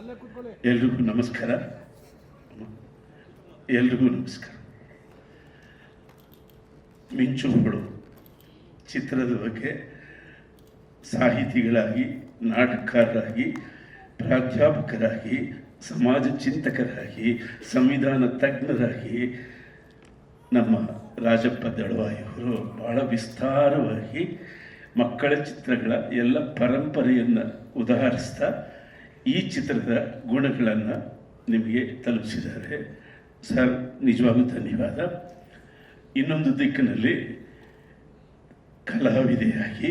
ಎಲ್ರಿಗೂ ನಮಸ್ಕಾರ. ಎಲ್ರಿಗೂ ನಮಸ್ಕಾರ. ಮಿಂಚುಗಳು ಚಿತ್ರದ ಬಗ್ಗೆ ಸಾಹಿತಿಗಳಾಗಿ, ನಾಟಕಕಾರರಾಗಿ, ಪ್ರಾಧ್ಯಾಪಕರಾಗಿ, ಸಮಾಜ ಚಿಂತಕರಾಗಿ, ಸಂವಿಧಾನ ತಜ್ಞರಾಗಿ ನಮ್ಮ ರಾಜಪ್ಪ ದಳವಾಯಿಯವರು ಬಹಳ ವಿಸ್ತಾರವಾಗಿ ಮಕ್ಕಳ ಚಿತ್ರಗಳ ಎಲ್ಲ ಪರಂಪರೆಯನ್ನು ಉದಾಹರಿಸ್ತಾ ಈ ಚಿತ್ರದ ಗುಣಗಳನ್ನು ನಿಮಗೆ ತಲುಪಿಸಿದ್ದಾರೆ. ಸರ್ ನಿಜವಾಗೂ ಧನ್ಯವಾದ. ಇನ್ನೊಂದು ದಿಕ್ಕಿನಲ್ಲಿ ಕಲಾವಿದೆಯಾಗಿ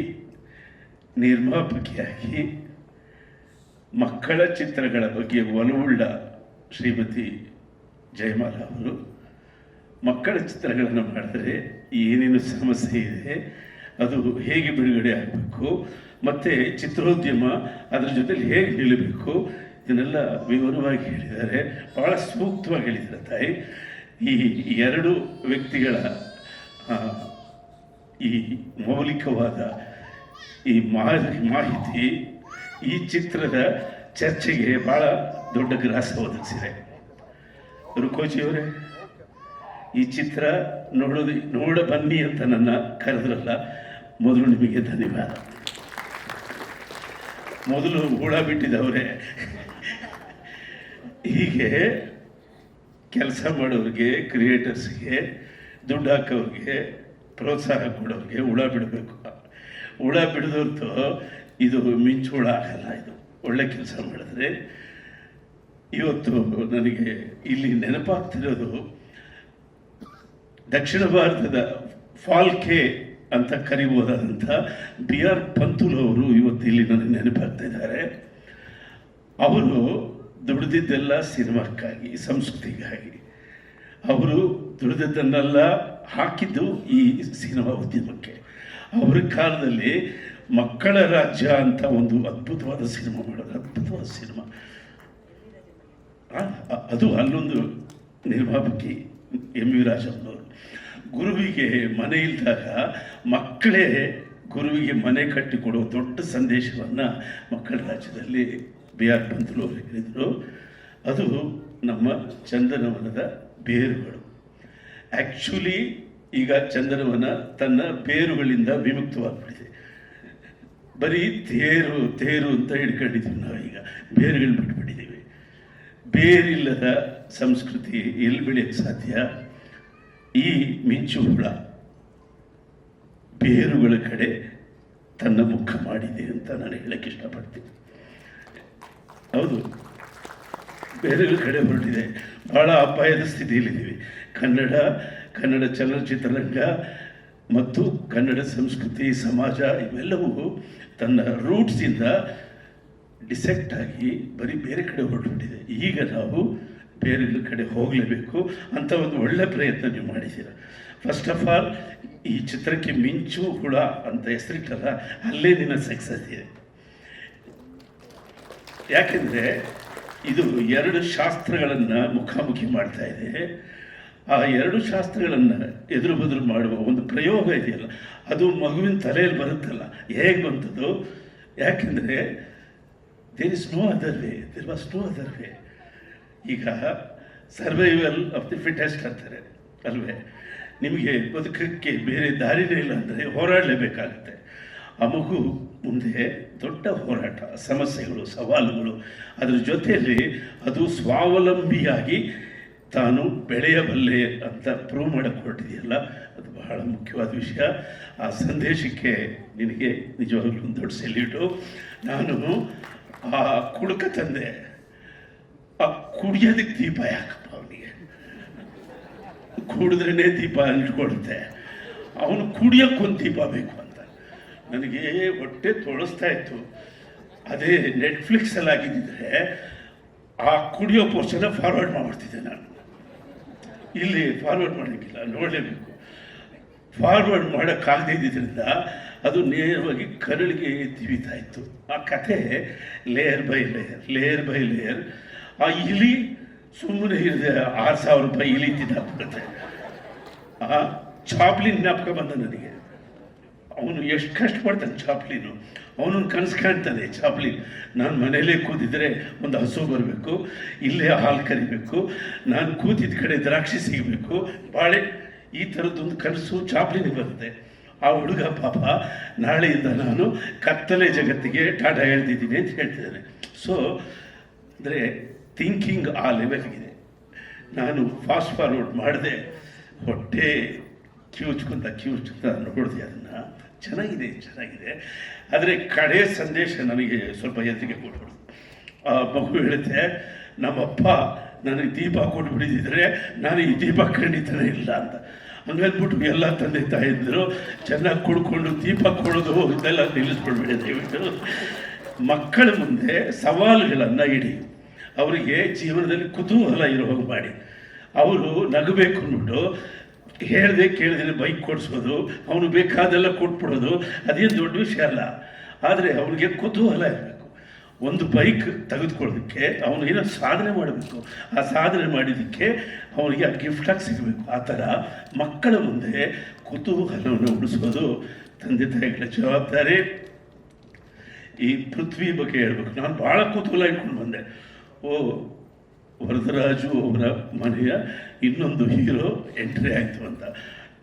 ನಿರ್ಮಾಪಕಿಯಾಗಿ, ಮಕ್ಕಳ ಚಿತ್ರಗಳ ಬಗ್ಗೆ ಒಲವುಳ್ಳ ಶ್ರೀಮತಿ ಜಯಮಾಲ ಅವರು. ಮಕ್ಕಳ ಚಿತ್ರಗಳನ್ನು ಮಾಡಿದರೆ ಏನೇನು ಸಮಸ್ಯೆ ಇದೆ, ಅದು ಹೇಗೆ ಬಿಡುಗಡೆ ಆಗಬೇಕು ಮತ್ತು ಚಿತ್ರೋದ್ಯಮ ಅದರ ಜೊತೆಲಿ ಹೇಗೆ ನಿಲ್ಲಬೇಕು? ಇದನ್ನೆಲ್ಲ ವಿವರವಾಗಿ ಹೇಳಿದ್ದಾರೆ. ಭಾಳ ಸೂಕ್ತವಾಗಿ ಹೇಳಿದ್ದಾರೆ ತಾಯಿ. ಈ ಎರಡು ವ್ಯಕ್ತಿಗಳ ಈ ಮೌಲಿಕವಾದ ಈ ಮಾಹಿತಿ ಈ ಚಿತ್ರದ ಚರ್ಚೆಗೆ ಭಾಳ ದೊಡ್ಡ ಗ್ರಾಸ ಒದಗಿಸಿದೆ. ರುಕೋಜಿಯವರೇ ಈ ಚಿತ್ರ ನೋಡೋದು ನೋಡ ಬನ್ನಿ ಅಂತ ನನ್ನ ಕರೆದ್ರಲ್ಲ, ಮೊದಲು ನಿಮಗೆ ಧನ್ಯವಾದ. ಮೊದಲು ಹುಳ ಬಿಟ್ಟಿದ್ದವ್ರೆ. ಹೀಗೆ ಕೆಲಸ ಮಾಡೋರಿಗೆ ಕ್ರಿಯೇಟರ್ಸ್ಗೆ ದುಡ್ಡು ಹಾಕೋರಿಗೆ ಪ್ರೋತ್ಸಾಹ ಕೊಡೋರಿಗೆ ಹುಳ ಬಿಡಬೇಕು. ಹುಳ ಬಿಡದವ್ರದ್ದು ಇದು ಮಿಂಚು ಹುಳ ಆಗಲ್ಲ ಇದು. ಒಳ್ಳೆ ಕೆಲಸ ಮಾಡಿದ್ರೆ ಇವತ್ತು ನನಗೆ ಇಲ್ಲಿ ನೆನಪಾಗ್ತಿರೋದು ದಕ್ಷಿಣ ಭಾರತದ ಫಾಲ್ಕೆ ಅಂತ ಕರಿಬೋದಾದಂಥ ಬಿ ಆರ್ ಪಂತುಲವರು ಇವತ್ತು ಇಲ್ಲಿ ನನಗೆ ನೆನಪಾಗ್ತಾ ಇದ್ದಾರೆ. ಅವರು ದುಡಿದಿದ್ದೆಲ್ಲ ಸಿನಿಮಾಕ್ಕಾಗಿ, ಸಂಸ್ಕೃತಿಗಾಗಿ. ಅವರು ದುಡಿದಿದ್ದನ್ನೆಲ್ಲ ಹಾಕಿದ್ದು ಈ ಸಿನಿಮಾ ಉದ್ಯಮಕ್ಕೆ. ಅವರ ಕಾಲದಲ್ಲಿ ಮಕ್ಕಳ ರಾಜ್ಯ ಅಂತ ಒಂದು ಅದ್ಭುತವಾದ ಸಿನಿಮಾ ಮಾಡೋದು ಅದ್ಭುತವಾದ ಸಿನಿಮಾ. ಅದು ಅಲ್ಲೊಂದು ನಿರ್ಮಾಪಕಿ ಎಂ ವಿ ರಾಜಮ್ಮನವರು. ಗುರುವಿಗೆ ಮನೆ ಇಲ್ದಾಗ ಮಕ್ಕಳೇ ಗುರುವಿಗೆ ಮನೆ ಕಟ್ಟಿಕೊಡುವ ದೊಡ್ಡ ಸಂದೇಶವನ್ನು ಮಕ್ಕಳ ರಾಜ್ಯದಲ್ಲಿ ಬಿ ಆರ್ ಪಂತರು ಹೇಳಿದರು. ಅದು ನಮ್ಮ ಚಂದನವನದ ಬೇರುಗಳು. ಆ್ಯಕ್ಚುಲಿ ಈಗ ಚಂದನವನ ತನ್ನ ಬೇರುಗಳಿಂದ ವಿಮುಕ್ತವಾಗ್ಬಿಟ್ಟಿದೆ. ಬರೀ ತೇರು ತೇರು ಅಂತ ಹಿಡ್ಕೊಂಡಿದ್ದೀವಿ ನಾವೀಗ ಬೇರುಗಳು ಬಿಟ್ಬಿಟ್ಟಿದ್ದೀವಿ. ಬೇರಿಲ್ಲದ ಸಂಸ್ಕೃತಿ ಎಲ್ಲಿ ಬೆಳೆಯೋಕ್ಕೆ ಸಾಧ್ಯ? ಈ ಮಿಂಚು ಹುಳ ಬೇರುಗಳ ಕಡೆ ತನ್ನ ಮುಖ ಮಾಡಿದೆ ಅಂತ ನಾನು ಹೇಳಕ್ಕೆ ಇಷ್ಟಪಡ್ತೀನಿ. ಹೌದು, ಬೇರೆಗಳ ಕಡೆ ಹೊರಟಿದೆ. ಬಹಳ ಅಪಾಯದ ಸ್ಥಿತಿಯಲ್ಲಿದ್ದೀವಿ. ಕನ್ನಡ ಕನ್ನಡ ಚಲನಚಿತ್ರರಂಗ ಮತ್ತು ಕನ್ನಡ ಸಂಸ್ಕೃತಿ, ಸಮಾಜ ಇವೆಲ್ಲವೂ ತನ್ನ ರೂಟ್ಸಿಂದ ಡಿಸೆಕ್ಟ್ ಆಗಿ ಬರೀ ಬೇರೆ ಕಡೆ ಹೊರಟುಬಿಟ್ಟಿದೆ. ಈಗ ನಾವು ಬೇರೆ ಕಡೆ ಹೋಗಲೇಬೇಕು ಅಂತ ಒಂದು ಒಳ್ಳೆ ಪ್ರಯತ್ನ ನೀವು ಮಾಡಿದ್ದೀರ. ಫಸ್ಟ್ ಆಫ್ ಆಲ್ ಈ ಚಿತ್ರಕ್ಕೆ ಮಿಂಚು ಹುಳ ಅಂತ ಹೆಸರಿಟ್ಟಲ್ಲ, ಅಲ್ಲೇ ನಿನ್ನ ಸಕ್ಸಸ್ ಇದೆ. ಯಾಕೆಂದರೆ ಇದು ಎರಡು ಶಾಸ್ತ್ರಗಳನ್ನು ಮುಖಾಮುಖಿ ಮಾಡ್ತಾ ಇದೆ. ಆ ಎರಡು ಶಾಸ್ತ್ರಗಳನ್ನು ಎದುರು ಬದುರು ಮಾಡುವ ಒಂದು ಪ್ರಯೋಗ ಇದೆಯಲ್ಲ, ಅದು ಮಗುವಿನ ತಲೆಯಲ್ಲಿ ಬರುತ್ತಲ್ಲ, ಹೇಗೆ ಬಂತದ್ದು ಯಾಕೆಂದರೆ there is no other way there was no other way ಈಗ ಸರ್ವೈವಲ್ ಆಫ್ ದಿ ಫಿಟೆಸ್ಟ್ ಅಂತಾರೆ, ಅಲ್ವೇ? ನಿಮಗೆ ಬದುಕಕ್ಕೆ ಬೇರೆ ದಾರಿನೇ ಇಲ್ಲ ಅಂದರೆ ಹೋರಾಡಲೇಬೇಕಾಗುತ್ತೆ. ಆ ಮಗು ಮುಂದೆ ದೊಡ್ಡ ಹೋರಾಟ, ಸಮಸ್ಯೆಗಳು, ಸವಾಲುಗಳು. ಅದರ ಜೊತೆಯಲ್ಲಿ ಅದು ಸ್ವಾವಲಂಬಿಯಾಗಿ ತಾನು ಬೆಳೆಯಬಲ್ಲೆ ಅಂತ ಪ್ರೂವ್ ಮಾಡಕ್ಕೆ ಹೊರಟಿದೆಯಲ್ಲ ಅದು ಬಹಳ ಮುಖ್ಯವಾದ ವಿಷಯ. ಆ ಸಂದೇಶಕ್ಕೆ ನಿನಗೆ ನಿಜವಾಗ್ಲೂ ದೊಡ್ಡ ಸೆಲ್ಯೂಟು ನಾನು ಆ ಕುಡುಕ ತಂದೆ. ಕುಡಿಯೋದಕ್ಕೆ ದೀಪ ಯಾಕಪ್ಪ ಅವನಿಗೆ? ಕುಡಿದ್ರೇ ದೀಪ ಇಟ್ಕೊಡುತ್ತೆ ಅವನು ಕುಡಿಯೋಕ್ಕೊಂದು ದೀಪ ಬೇಕು ಅಂತ. ನನಗೆ ಹೊಟ್ಟೆ ತೊಳಸ್ತಾ ಇತ್ತು. ಅದೇ ನೆಟ್ಫ್ಲಿಕ್ಸಲ್ಲಿ ಆಗಿದ್ದರೆ ಆ ಕುಡಿಯೋ ಪೋರ್ಷನ ಫಾರ್ವರ್ಡ್ ಮಾಡ್ಬಿಡ್ತಿದ್ದೆ ನಾನು. ಇಲ್ಲಿ ಫಾರ್ವರ್ಡ್ ಮಾಡೋಕ್ಕಿಲ್ಲ, ನೋಡಲೇಬೇಕು. ಫಾರ್ವರ್ಡ್ ಮಾಡೋಕ್ಕಾಗದೇ ಇದ್ದಿದ್ದರಿಂದ ಅದು ನೇರವಾಗಿ ಕರಳಿಗೆ ತಿವಿತಾ ಇತ್ತು. ಆ ಕಥೆ layer by layer layer by layer ಆ ಇಲಿ ಸುಮ್ಮನೆ ಇರದೆ ಆರು ಸಾವಿರ ರೂಪಾಯಿ ಇಲಿ ತಿಂದಾಕ್ಬಿಡುತ್ತೆ ಆ ಚಾಪ್ಲಿನ್ ಜ್ಞಾಪಕ ಬಂದ ನನಗೆ. ಅವನು ಎಷ್ಟು ಕಷ್ಟಪಡ್ತಾನೆ ಚಾಪ್ಲಿನು. ಅವನು ಕನಸು ಕಾಣ್ತಾನೆ ಚಾಪ್ಲಿನ್. ನಾನು ಮನೆಯಲ್ಲೇ ಕೂತಿದ್ರೆ ಒಂದು ಹಸು ಬರಬೇಕು, ಇಲ್ಲೇ ಹಾಲು ಕರಿಬೇಕು, ನಾನು ಕೂತಿದ್ದ ಕಡೆ ದ್ರಾಕ್ಷಿ ಸಿಗಬೇಕು, ಬಾಳೆ, ಈ ಥರದ್ದೊಂದು ಕನಸು ಚಾಪ್ಲಿನಿಗೆ ಬರುತ್ತೆ. ಆ ಹುಡುಗ ಪಾಪ ನಾಳೆಯಿಂದ ನಾನು ಕತ್ತಲೆ ಜಗತ್ತಿಗೆ ಟಾಟಾ ಹೇಳ್ತಿದ್ದೀನಿ ಅಂತ ಹೇಳ್ತಿದ್ದಾನೆ. ಸೊ ಅಂದರೆ ಥಿಂಕಿಂಗ್ ಆ ಲೆವೆಲ್ಗಿದೆ ನಾನು ಫಾಸ್ಟ್ ಫಾರ್ವರ್ಡ್ ಮಾಡಿದೆ, ಹೊಟ್ಟೆ ಕ್ಯೂಚ್ಕೊಂತ ಕ್ಯೂಚ್ಕೊಂತ ನೋಡಿದೆ ಅದನ್ನು. ಚೆನ್ನಾಗಿದೆ ಚೆನ್ನಾಗಿದೆ. ಆದರೆ ಕಡೆ ಸಂದೇಶ ನನಗೆ ಸ್ವಲ್ಪ ಎದುರಿಗೆ ಕೊಟ್ಬಿಡ್ತು ಆ ಮಗು ಹೇಳುತ್ತೆ, ನಮ್ಮಪ್ಪ ನನಗೆ ದೀಪ ಕೊಟ್ಬಿಟ್ಟಿದ್ರೆ ನಾನು ಈ ದೀಪ ಖಂಡಿತನೇ ಇಲ್ಲ ಅಂತ. ಹಂಗಂದ್ಬಿಟ್ಟು ಎಲ್ಲ ತಂದೆ ತಾಯಿದ್ರು ಚೆನ್ನಾಗಿ ಕುಡ್ಕೊಂಡು ದೀಪ ಕೊಡೋದು ಇದೆಲ್ಲ ನಿಲ್ಲಿಸ್ಬಿಡ್ಬೇಡಿ ದಯವಿಟ್ಟು. ಮಕ್ಕಳ ಮುಂದೆ ಸವಾಲುಗಳನ್ನು ಇಡಿ. ಅವರಿಗೆ ಜೀವನದಲ್ಲಿ ಕುತೂಹಲ ಇರೋ ಹಾಗೆ ಮಾಡಿ. ಅವರು ನಗಬೇಕು ಅಂದ್ಬಿಟ್ಟು ಹೇಳ್ದೆ ಕೇಳಿದ್ರೆ ಬೈಕ್ ಕೊಡಿಸೋದು ಅವನು ಬೇಕಾದೆಲ್ಲ ಕೊಟ್ಬಿಡೋದು, ಅದೇನು ದೊಡ್ಡ ವಿಷಯ ಅಲ್ಲ. ಆದರೆ ಅವನಿಗೆ ಕುತೂಹಲ ಇರಬೇಕು. ಒಂದು ಬೈಕ್ ತೆಗೆದುಕೊಳ್ಳೋದಕ್ಕೆ ಅವನು ಏನೋ ಸಾಧನೆ ಮಾಡಬೇಕು. ಆ ಸಾಧನೆ ಮಾಡಿದ್ದಕ್ಕೆ ಅವನಿಗೆ ಆ ಗಿಫ್ಟಾಗಿ ಸಿಗಬೇಕು. ಆ ಥರ ಮಕ್ಕಳ ಮುಂದೆ ಕುತೂಹಲವನ್ನು ಉಳಿಸೋದು ತಂದೆ ತಾಯಿಗಳ ಜವಾಬ್ದಾರಿ. ಈ ಪೃಥ್ವಿ ಬಗ್ಗೆ ಹೇಳ್ಬೇಕು. ನಾನು ಭಾಳ ಕುತೂಹಲ ಇಟ್ಕೊಂಡು ಬಂದೆ. ಓ, ವರದರಾಜು ಅವರ ಮನೆಯ ಇನ್ನೊಂದು ಹೀರೋ ಎಂಟ್ರಿ ಆಯಿತು ಅಂತ.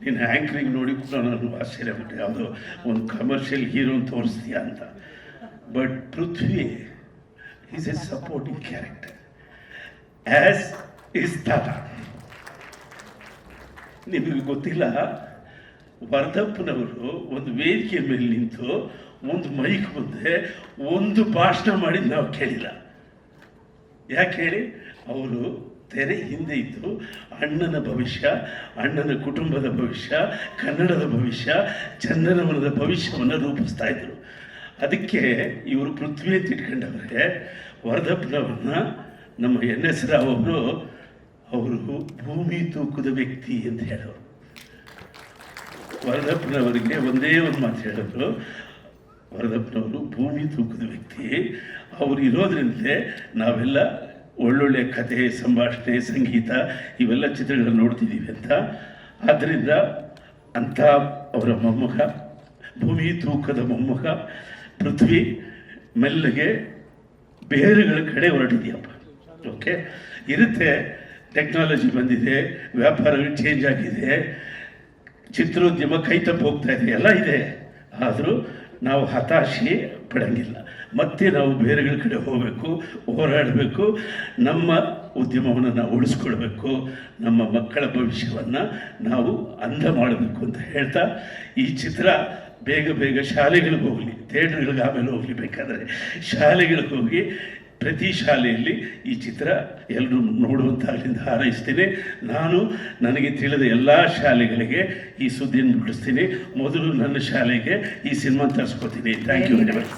ನೀನು ಆ್ಯಂಕ್ರಿಂಗ್ ನೋಡಿ ಕೂಡ ನಾನು ಆಶ್ಚರ್ಯ ಪಟ್ಟೆ. ಯಾವುದೋ ಒಂದು ಕಮರ್ಷಿಯಲ್ ಹೀರೋ ತೋರಿಸ್ತೀಯ ಅಂತ. But Prithvi is a supporting character as is ತಾತ ನಿಮಗೆ ಗೊತ್ತಿಲ್ಲ, ವರದಪ್ಪನವರು ಒಂದು ವೇದಿಕೆ ಮೇಲೆ ನಿಂತು ಒಂದು ಮೈಕ್ ಮುಂದೆ ಒಂದು ಭಾಷಣ ಮಾಡಿದ್ದು ನಾವು ಕೇಳಿಲ್ಲ. ಯಾಕೆ ಹೇಳಿ? ಅವರು ತೆರೆ ಹಿಂದೆ ಇದ್ದು ಅಣ್ಣನ ಭವಿಷ್ಯ, ಅಣ್ಣನ ಕುಟುಂಬದ ಭವಿಷ್ಯ, ಕನ್ನಡದ ಭವಿಷ್ಯ, ಚಂದನವನದ ಭವಿಷ್ಯವನ್ನು ರೂಪಿಸ್ತಾ ಇದ್ರು. ಅದಕ್ಕೆ ಇವರು ಪೃಥ್ವಿ ಅಂತ ಇಟ್ಕೊಂಡವ್ರೆ ವರದಪ್ಪನವ್ರನ್ನ ನಮ್ಮ ಎನ್ ಎಸ್ ರಾವ್ ಅವರು ಅವರು ಭೂಮಿ ತೂಕದ ವ್ಯಕ್ತಿ ಅಂತ ಹೇಳೋರು. ವರದಪ್ಪನವರಿಗೆ ಒಂದೇ ಒಂದು ಮಾತು ಹೇಳಿದ್ರು. ವರದಪ್ಪನವರು ಭೂಮಿ ತೂಕದ ವ್ಯಕ್ತಿ. ಅವರು ಇರೋದ್ರಿಂದಲೇ ನಾವೆಲ್ಲ ಒಳ್ಳೊಳ್ಳೆ ಕಥೆ ಸಂಭಾಷಣೆ, ಸಂಗೀತ ಇವೆಲ್ಲ ಚಿತ್ರಗಳನ್ನು ನೋಡ್ತಿದ್ದೀವಿ ಅಂತ. ಆದ್ದರಿಂದ ಅಂಥ ಅವರ ಮೊಮ್ಮಗ, ಭೂಮಿ ತೂಕದ ಮೊಮ್ಮಗ, ಪೃಥ್ವಿ ಮೆಲ್ಲಗೆ ಬೇರೆಗಳ ಕಡೆ ಹೊರಟಿದೆಯಪ್ಪ. ಓಕೆ ಇರುತ್ತೆ ಟೆಕ್ನಾಲಜಿ ಬಂದಿದೆ, ವ್ಯಾಪಾರಗಳು ಚೇಂಜ್ ಆಗಿದೆ, ಚಿತ್ರೋದ್ಯಮ ಕೈ ತಪ್ಪು ಹೋಗ್ತಾ ಇದೆ, ಎಲ್ಲ ಇದೆ. ಆದರೂ ನಾವು ಹತಾಶೆ ಪಡಂಗಿಲ್ಲ. ಮತ್ತೆ ನಾವು ಬೇರೆಗಳ ಕಡೆ ಹೋಗಬೇಕು, ಹೋರಾಡಬೇಕು, ನಮ್ಮ ಉದ್ಯಮವನ್ನು ನಾವು ಉಳಿಸ್ಕೊಳ್ಬೇಕು, ನಮ್ಮ ಮಕ್ಕಳ ಭವಿಷ್ಯವನ್ನು ನಾವು ಅಂದ ಮಾಡಬೇಕು ಅಂತ ಹೇಳ್ತಾ ಈ ಚಿತ್ರ ಬೇಗ ಬೇಗ ಶಾಲೆಗಳಿಗೆ ಹೋಗಲಿ ಥಿಯೇಟ್ರ್ಗಳಿಗೆ ಆಮೇಲೆ ಹೋಗಲಿ ಬೇಕಾದರೆ. ಶಾಲೆಗಳಿಗೆ ಹೋಗಿ ಪ್ರತಿ ಶಾಲೆಯಲ್ಲಿ ಈ ಚಿತ್ರ ಎಲ್ಲರೂ ನೋಡುವಂತಾಗಲಿಂದ ಹಾರೈಸ್ತೇನೆ. ನಾನು ನನಗೆ ತಿಳಿದ ಎಲ್ಲ ಶಾಲೆಗಳಿಗೆ ಈ ಸುದ್ದಿಯನ್ನು ಬಿಡಿಸ್ತೀನಿ. ಮೊದಲು ನನ್ನ ಶಾಲೆಗೆ ಈ cinema ತರಿಸ್ಕೊತೀನಿ. Thank you very much